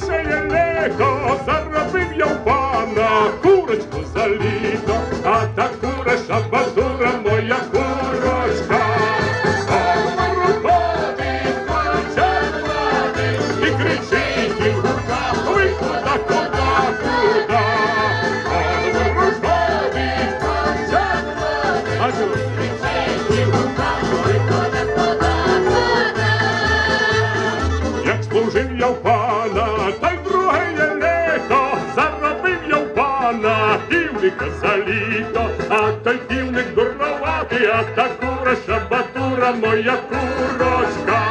перше літо та кура шабатура моя курочка.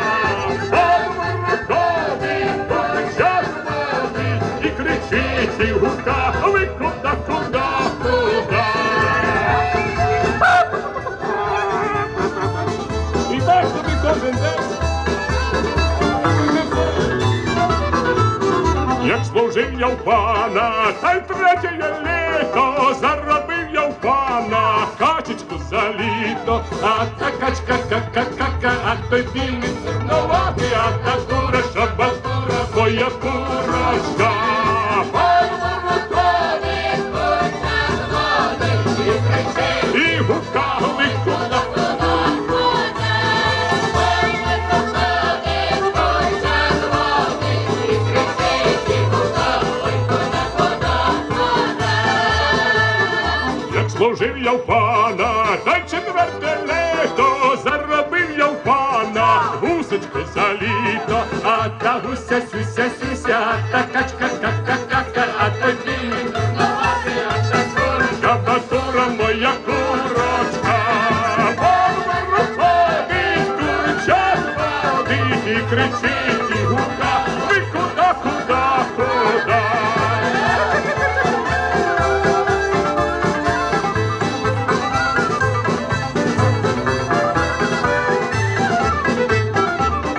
І кричить, і гука, ви куда, куда, куда. І так собі кожен день. Як служив я в пана, та й третє літо заробив я в пана літо, а та качка ка-ка-ка-ка, а той півник зерноватий, а та кура шабатура, моя курочка. Служив я в пана, та четверте лето заробив я в пана гусечку за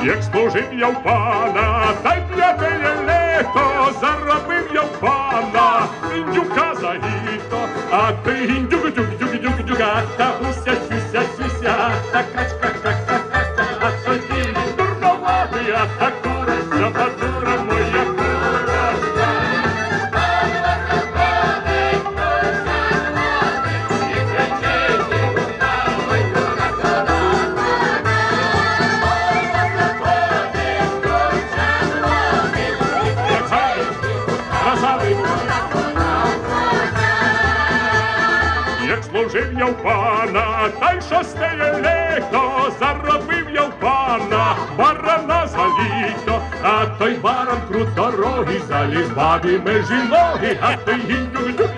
Як служив я в пана, та й п'яте лето заробив я в пана. Індюка за літо, а ти індюк, дюк, дюк, дюк, дюка, та гуся, сюся, сюся, та качка, ка-ка-ка-ка, а тоді дурноватий, а та кура, Як я в пана, та й шосте лето, заробив я в пана. Барана за літо, а той баран круторогий заліз бабі межі ноги, а той гіндюк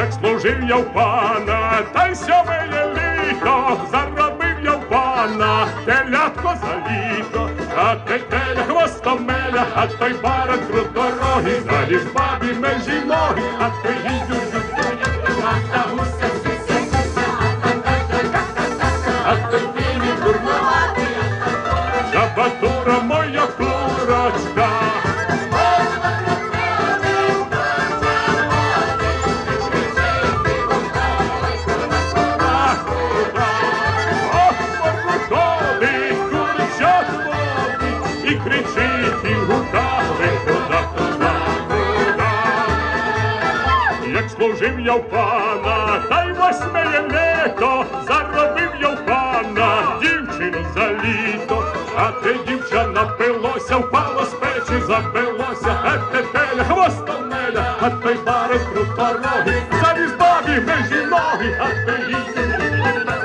Як служив я в пана, та й сьомеє літо, заробив я в пана, телятко за літо, а тетеля теля хвостом а той баран круторогий, заліз бабі межі ноги, а той гідю а та гуся а той служив я в пана, та й восьмеє лето заробив я в пана, дівчину за літо, а ти дівча напилося, впала з печі, забилося, а тетеля хвостонеля, а той барик круто роги, завіз бабі межі ноги, а ти її.